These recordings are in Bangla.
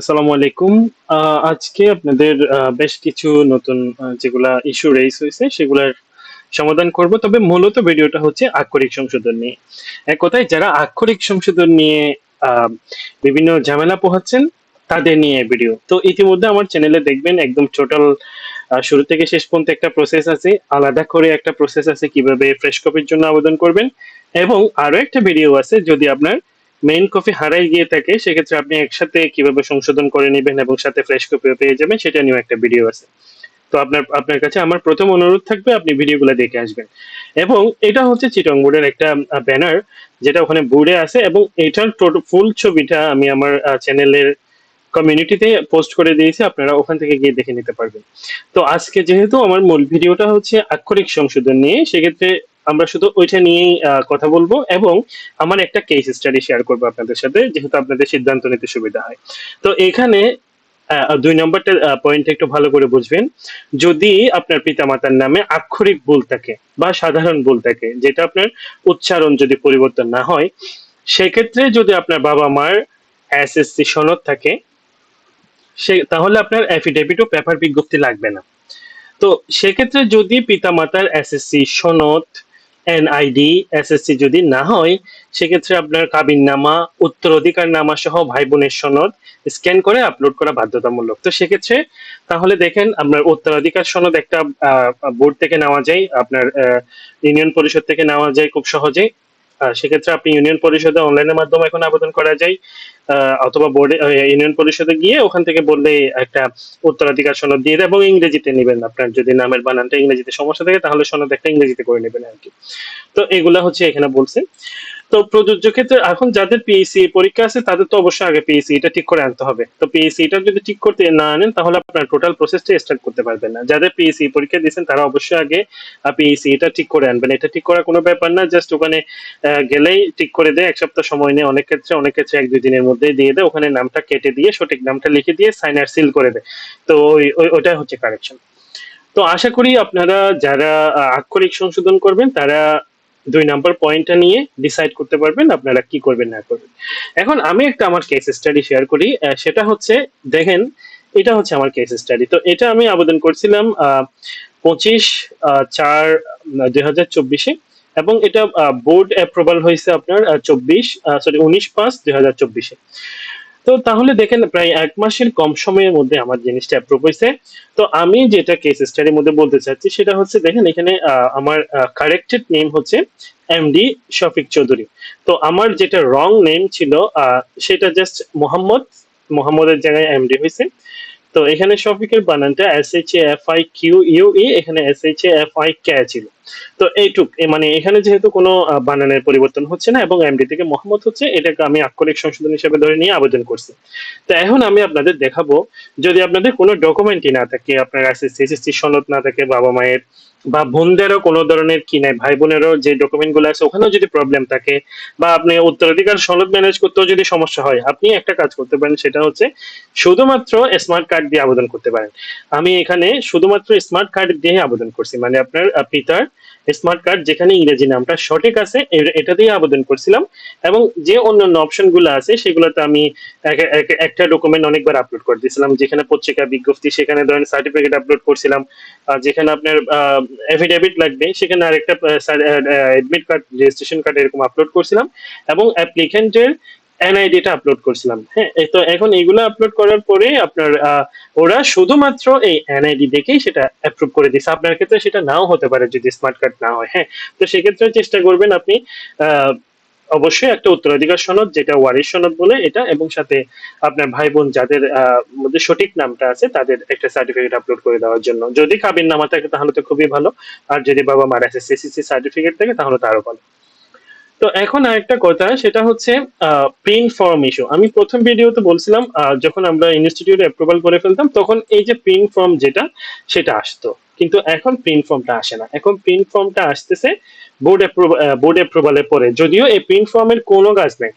আসসালামু আলাইকুম। আজকে আপনাদের বেশ কিছু নতুন যেগুলা ইস্যু রেইজ হয়েছে সেগুলার সমাধান করব। তবে মূলত ভিডিওটা হচ্ছে আক্ষরিক সংশোধন নিয়ে। এক কথায় যারা আক্ষরিক সংশোধন নিয়ে বিভিন্ন ঝামেলা পোহাচ্ছেন, তাদের নিয়ে ভিডিও। তো ইতিমধ্যে আমার চ্যানেলে দেখবেন একদম টোটাল শুরু থেকে শেষ পর্যন্ত একটা প্রসেস আছে। আলাদা করে একটা প্রসেস আছে কীভাবে ফ্রেশ কপির জন্য আবেদন করবেন। এবং আরও একটা ভিডিও আছে যদি আপনার মেইন কপি হারাই গিয়ে থাকে, সেক্ষেত্রে আপনি একসাথে কীভাবে সংশোধন করে নেবেন এবং সাথে ফ্রেশ কপিও পেয়ে যাবেন, সেটা নিয়েও একটা ভিডিও আছে। তো আপনার আপনার কাছে আমার প্রথম অনুরোধ থাকবে, আপনি ভিডিওগুলো দেখে আসবেন। এবং এটা হচ্ছে চিটং বোর্ডের একটা ব্যানার যেটা ওখানে বোর্ডে আছে, এবং এটার ফুল ছবিটা আমি আমার চ্যানেলের কমিউনিটিতে পোস্ট করে দিয়েছি, আপনারা ওখান থেকে গিয়ে দেখে নিতে পারবেন। তো আজকে যেহেতু আমার মূল ভিডিওটা হচ্ছে আক্ষরিক সংশোধন নিয়ে, সেক্ষেত্রে আমরা শুধু ওইটা নিয়েই কথা বলব এবং আমার একটা কেস স্টাডি শেয়ার করব আপনাদের সাথে, যেহেতু আপনাদের সিদ্ধান্ত নিতে সুবিধা হয়। তো এখানে দুই নম্বরটা পয়েন্ট একটু ভালো করে বুঝবেন। যদি আপনার পিতামাতার নামে আক্ষরিক ভুল থাকে বা সাধারণ ভুল থাকে, যেটা আপনার উচ্চারণ যদি পরিবর্তন না হয়, সেক্ষেত্রে যদি আপনার বাবা মার এসএসসি সনদ থাকে, সে, তাহলে আপনার অ্যাফিডেভিট ও পেপার বিজ্ঞপ্তি লাগবে না। তো সেক্ষেত্রে যদি পিতামাতার এসএসসি সনদ এনআইডি এসএসসি যদি না হয়, সেক্ষেত্রে আপনার কাবিন নামা উত্তরাধিকার নামা সহ ভাই বোনের সনদ স্ক্যান করে আপলোড করা বাধ্যতামূলক। তো সেক্ষেত্রে তাহলে দেখেন আপনার উত্তরাধিকার সনদ একটা বোর্ড থেকে নেওয়া যায়, আপনার ইউনিয়ন পরিষদ থেকে নেওয়া যায় খুব সহজেই। সেক্ষেত্রে আপনি ইউনিয়ন পরিষদে অনলাইনের মাধ্যমে এখন আবেদন করা যায় অথবা বোর্ডে ইউনিয়ন পরিষদে গিয়ে ওখান থেকে বললে একটা উত্তরাধিকার সনদ দিয়ে দেয় এবং ইংরেজিতে নেবেন আপনার। যদি নামের বানানটা ইংরেজিতে সমস্যা থাকে, তাহলে সনদ একটা ইংরেজিতে করে নেবেন আর কি। তো এগুলা হচ্ছে এখানে বলছে। তো প্রযোজ্য ক্ষেত্রে এখন যাদের পিএসসি পরীক্ষা আছে, তাদের তো অবশ্যই আগে পিএসসি এটা ঠিক করে আনতে হবে। তো পিএসসি এটা যদি ঠিক করতে না আনেন, তাহলে আপনার টোটাল প্রসেসটা স্টার্ট করতে পারবেন না। যাদের পিএসসি পরীক্ষা দিয়েছেন, তারা অবশ্যই আগে পিএসসি এটা ঠিক করে আনবেন। এটা ঠিক করা কোনো ব্যাপার না জাস্ট ওখানে গেলেই ঠিক করে দেয়। এক সপ্তাহ সময় নেয়, অনেক ক্ষেত্রে অনেক ক্ষেত্রে এক দুই দিনের মধ্যেই দিয়ে দেয়। ওখানে নামটা কেটে দিয়ে, সঠিক নামটা লিখে দিয়ে সাইনার সিল করে দেয়। তো ওই, ওই- ওটা হচ্ছে কারেকশন তো আশা করি আপনারা যারা আক্ষরিক সংশোধন করবেন, তারা দুই নাম্বার পয়েন্টটা নিয়ে ডিসাইড করতে পারবেন আপনারা কি করবেন, না করবেন। এখন আমি একটা আমার কেস স্টাডি শেয়ার করি সেটা হচ্ছে, দেখেন, এটা হচ্ছে আমার কেস স্টাডি তো এটা আমি আবেদন করছিলাম পঁচিশ চার দুই চব্বিশে, এবং এটা বোর্ড অ্যাপ্রুভাল হয়েছে আপনার চব্বিশ সরি উনিশ পাঁচ, দুই হাজার চব্বিশে। তো তাহলে দেখেন, প্রায় এক মাসের কম সময়ের মধ্যে আমার জিনিসটা অ্যাপ্রুভ হয়েছে। তো আমি যেটা কেস স্টাডির মধ্যে বলতে চাচ্ছি, সেটা হচ্ছে দেখেন, এখানে আমার কারেক্টেড নেম হচ্ছে এমডি শফিক চৌধুরী। তো আমার যেটা রং নেম ছিল সেটা জাস্ট মোহাম্মদ, মোহাম্মদের জায়গায় এমডি হয়েছে। তো এখানে শফিকের বানানটা S H F I Q U এখানে S H F I K ছিল। তো এইটুক মানে এখানে যেহেতু কোনো বানানের পরিবর্তন হচ্ছে না এবং এমডি থেকে মোহাম্মদ হচ্ছে, এটাকে আমি আক্ষরিক সংশোধন হিসেবে ধরে নিয়ে আবেদন করছি। তো এখন আমি আপনাদের দেখাবো, যদি আপনাদের কোনো ডকুমেন্টই না থাকে, আপনার এসএসসি এসএসসি সনদ না থাকে বাবা মায়ের, বা বোনদেরও কোনো ধরনের কি নাই ভাই বোনেরও যে ডকুমেন্টগুলো আছে, ওখানেও যদি প্রবলেম থাকে, বা আপনি উত্তরাধিকার সনদ ম্যানেজ করতেও যদি সমস্যা হয়, আপনি একটা কাজ করতে পারেন, সেটা হচ্ছে শুধুমাত্র স্মার্ট কার্ড দিয়ে আবেদন করতে পারেন। আমি এখানে শুধুমাত্র স্মার্ট কার্ড দিয়ে আবেদন করছি মানে আপনার পিতার স্মার্ট কার্ড যেখানে ইংরেজি নামটা সঠিক আছে এ- এটা দিয়ে আবেদন করছিলাম। এবং যে অন্যান্য অপশনগুলো আছে, সেগুলোতে আমি এক- এক- একটা ডকুমেন্ট অনেকবার আপলোড করে দিয়েছিলাম। যেখানে পত্রিকা বিজ্ঞপ্তি, সেখানে ধরেন সার্টিফিকেট আপলোড করছিলাম। যেখানে আপনার এফিডেভিট লাগবে, সেখানে আরেকটা অ্যাডমিট কার্ড রেজিস্ট্রেশন কার্ড এরকম আপলোড করছিলাম। এবং অ্যাপ্লিকেন্টের এনআইডিটা আপলোড করছিলাম। হ্যাঁ তো এখন এগুলো আপলোড করার পরে আপনার ওরা শুধুমাত্র এই এনআইডি দেখেই সেটা অ্যাপ্রুভ করে দিচ্ছে আপনার ক্ষেত্রে সেটা নাও হতে পারে যদি স্মার্ট কার্ড না হয়। হ্যাঁ তো সেক্ষেত্রে চেষ্টা করবেন আপনি অবশ্যই একটা উত্তরাধিকার সনদ, যেটা ওয়ারিশ সনদ বলে এটা, এবং সাথে আপনার ভাই বোন যাদের মধ্যে সঠিক নামটা আছে, তাদের একটা সার্টিফিকেট আপলোড করে দেওয়ার জন্য। যদি কাবিন নামা থাকে তাহলে তো খুবই ভালো, আর যদি বাবা মার এসএসসি সার্টিফিকেট থাকে তাহলে তো আরও ভালো। তো এখন আরেকটা কথা, সেটা হচ্ছে প্রিন্ট ফর্ম ইস্যু আমি প্রথম ভিডিওতে বলছিলাম যখন আমরা ইনস্টিটিউটে অ্যাপ্রুভাল করে ফেলতাম, তখন এই যে প্রিন্ট ফর্ম যেটা, সেটা আসতো। কিন্তু এখন প্রিন্ট ফর্মটা আসে না। এখন প্রিন্ট ফর্মটা আসতেছে বোর্ড বোর্ড অ্যাপ্রুভালের পরে। যদিও এই প্রিন্ট ফর্মের কোনো কাজ নেই।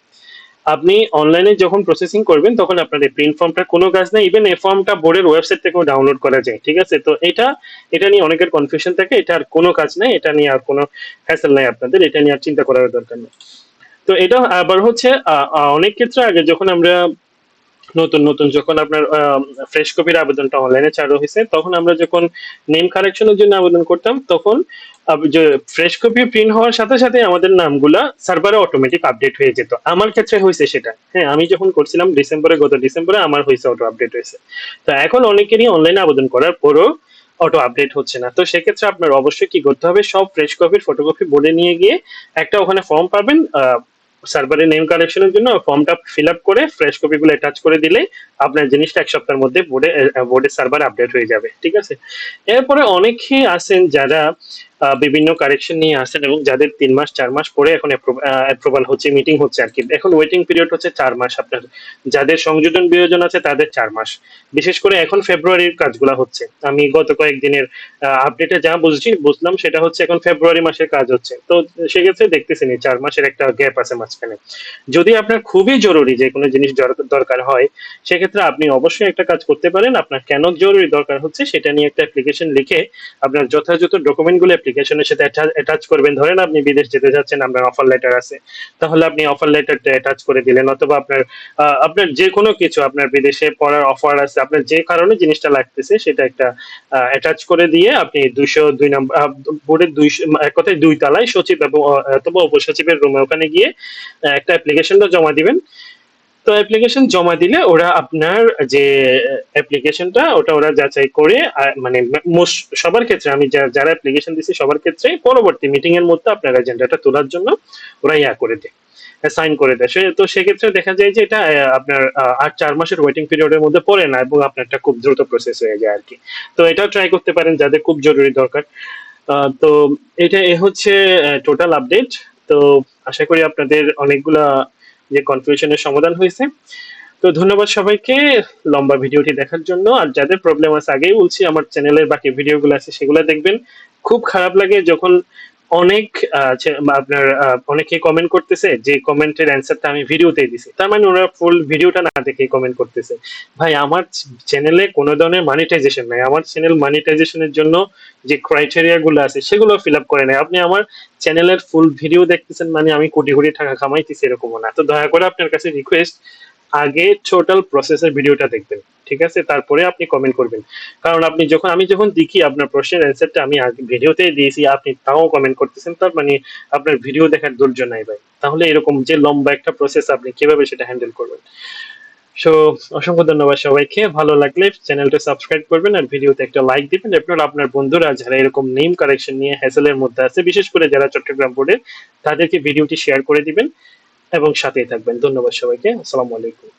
আপনি অনলাইনে যখন প্রসেসিং করবেন, তখন আপনার এই প্রিন্ট ফর্মটা কোনো কাজ নেই। ইভেন এই ফর্মটা বোর্ডের ওয়েবসাইট থেকেও ডাউনলোড করা যায়, ঠিক আছে? তো এটা এটা নিয়ে অনেকের কনফিউশন থাকে। এটা আর কোনো কাজ নেই, এটা নিয়ে আর কোনো হ্যাসেল নেই আপনাদের। এটা নিয়ে আর চিন্তা করার দরকার নেই। তো এটা আবার হচ্ছে অনেক ক্ষেত্রে আগে যখন আমরা নতুন নতুন যখন আপনার ফ্রেশ কপির আবেদনটা অনলাইনে চালু হয়েছে, তখন আমরা যখন নেম কারেকশনের জন্য আবেদন করতাম, তখন ফ্রেশ কপি প্রিন্ট হওয়ার সাথে সাথে আমাদের নামগুলা সার্ভারে অটোমেটিক আপডেট হয়ে যেত। আমার ক্ষেত্রে হয়েছে সেটা। হ্যাঁ আমি যখন করছিলাম ডিসেম্বরে, গত ডিসেম্বরে আমার হয়েছে অটো আপডেট হয়েছে। তো এখন অনেকেরই অনলাইনে আবেদন করার পরও অটো আপডেট হচ্ছে না। তো সেক্ষেত্রে আপনার অবশ্যই কি করতে হবে? সব ফ্রেশ কপির ফটোকপি বলে নিয়ে গিয়ে একটা ওখানে ফর্ম পাবেন সার্ভারে নেম কালেকশনের জন্য ফর্মটা ফিল আপ করে ফ্রেশ কপিগুলো অ্যাটাচ করে দিলে আপনার জিনিসটা এক সপ্তাহের মধ্যে বোর্ডে বোর্ডের সার্ভার আপডেট হয়ে যাবে, ঠিক আছে? এরপরে অনেকেই আছেন যারা বিভিন্ন কারেকশন নিয়ে আসেন এবং যাদের তিন মাস, চার মাস পরে এখন অ্যাপ্রুভাল হচ্ছে মিটিং হচ্ছে আর কি। এখন ওয়েটিং পিরিয়ড হচ্ছে চার মাস আপনার। যাদের সংযোজন বিয়োজন আছে তাদের চার মাস। বিশেষ করে এখন ফেব্রুয়ারির কাজগুলো হচ্ছে। আমি গত কয়েকদিনের আপডেটে যা বুঝছি, বুঝলাম সেটা হচ্ছে এখন ফেব্রুয়ারি মাসের কাজ হচ্ছে। তো সেক্ষেত্রে দেখতেছি নি চার মাসের একটা গ্যাপ আছে মাঝখানে। যদি আপনার খুবই জরুরি যে কোনো জিনিস দরকার হয়, সেক্ষেত্রে আপনি অবশ্যই একটা কাজ করতে পারেন। আপনার কেন জরুরি দরকার হচ্ছে সেটা নিয়ে একটা অ্যাপ্লিকেশন লিখে আপনার যথাযথ ডকুমেন্টগুলো অ্যাপ্লিকেশনের সাথে অ্যাটাচ করবেন। ধরেন আপনি বিদেশ যেতে যাচ্ছেন, আপনার অফার লেটার আছে। তাহলে আপনি অফার লেটারটা অ্যাটাচ করে দিলেন, অথবা আপনার আপনার যে কোনো কিছু, আপনার বিদেশে পড়ার অফার আছে, আপনার যে কারণে জিনিসটা লাগতেছে, সেটা একটা অ্যাটাচ করে দিয়ে আপনি দুইশো দুই নম্বর বোর্ডের দুইশো, এক কথায় দুই তালায় সচিব এবং অথবা উপসচিবের রুমে ওখানে গিয়ে একটা অ্যাপ্লিকেশনটা জমা দিবেন। তো অ্যাপ্লিকেশন জমা দিলে ওরা আপনার যে অ্যাপ্লিকেশনটা ওটা ওরা যাচাই করে মানে সবার ক্ষেত্রে আমি যারা অ্যাপ্লিকেশন দিচ্ছি সবার ক্ষেত্রে পরবর্তী মিটিং এর মধ্যে আপনার এজেন্ডাটা তোলার জন্য ওরা ইয়া করে দেয় সাইন করে দেয়। তো সেক্ষেত্রে দেখা যায় যে এটা আপনার আর চার মাসের ওয়েটিং পিরিয়ডের মধ্যে পড়ে না এবং আপনারটা খুব দ্রুত প্রসেস হয়ে যায় আর কি তো এটাও ট্রাই করতে পারেন যাদের খুব জরুরি দরকার। তো এটা এ হচ্ছে টোটাল আপডেট তো আশা করি আপনাদের অনেকগুলা যে কনফিউশনের সমাধান হয়েছে। তো ধন্যবাদ সবাইকে লম্বা ভিডিওটি দেখার জন্য। আর যাদের প্রবলেম আছে, আগেই বলছি, আমার চ্যানেলের বাকি ভিডিওগুলো আছে, সেগুলো দেখবেন। খুব খারাপ লাগে যখন অনেক আপনার অনেকে কমেন্ট করতেছে যে কমেন্টের অ্যান্সারটা আমি ভিডিওতে দিছি। তার মানে ওরা ফুল ভিডিওটা না দেখে কমেন্ট করতেছে। ভাই, আমার চ্যানেলে কোনো ধরনের মানিটাইজেশন নাই। আমার চ্যানেল মনিটাইজেশনের জন্য যে ক্রাইটেরিয়া গুলো আছে, সেগুলো ফিল আপ করে নাই। আপনি আমার চ্যানেলের ফুল ভিডিও দেখতেছেন মানে আমি কোটি কোটি টাকা কামাইতেছি এরকমও না। তো দয়া করে আপনার কাছে রিকোয়েস্ট আগে টোটাল প্রসেসের ভিডিওটা দেখবেন, ঠিক আছে? তারপরে আপনি কমেন্ট করবেন। কারণ আপনি যখন, আমি যখন দেখি আপনার প্রশ্নের অ্যান্সারটা আমি আগে ভিডিওতে দিয়েছি, আপনি তাও কমেন্ট করতেছেন, তার মানে আপনার ভিডিও দেখার ধৈর্য নাই ভাই। তাহলে এরকম যে লম্বা একটা প্রসেস আপনি কীভাবে সেটা হ্যান্ডেল করবেন? সো অসংখ্য ধন্যবাদ সবাইকে। ভালো লাগলে চ্যানেলটা সাবস্ক্রাইব করবেন আর ভিডিওতে একটা লাইক দিবেন। এরপর আপনার বন্ধুরা যারা এরকম নেম কারেকশন নিয়ে হ্যাসেলের মধ্যে আছে, বিশেষ করে যারা চট্টগ্রাম বোর্ডের তাদেরকে ভিডিওটি শেয়ার করে দিবেন। এবং সাথেই থাকবেন। ধন্যবাদ সবাইকে। আসসালামু আলাইকুম।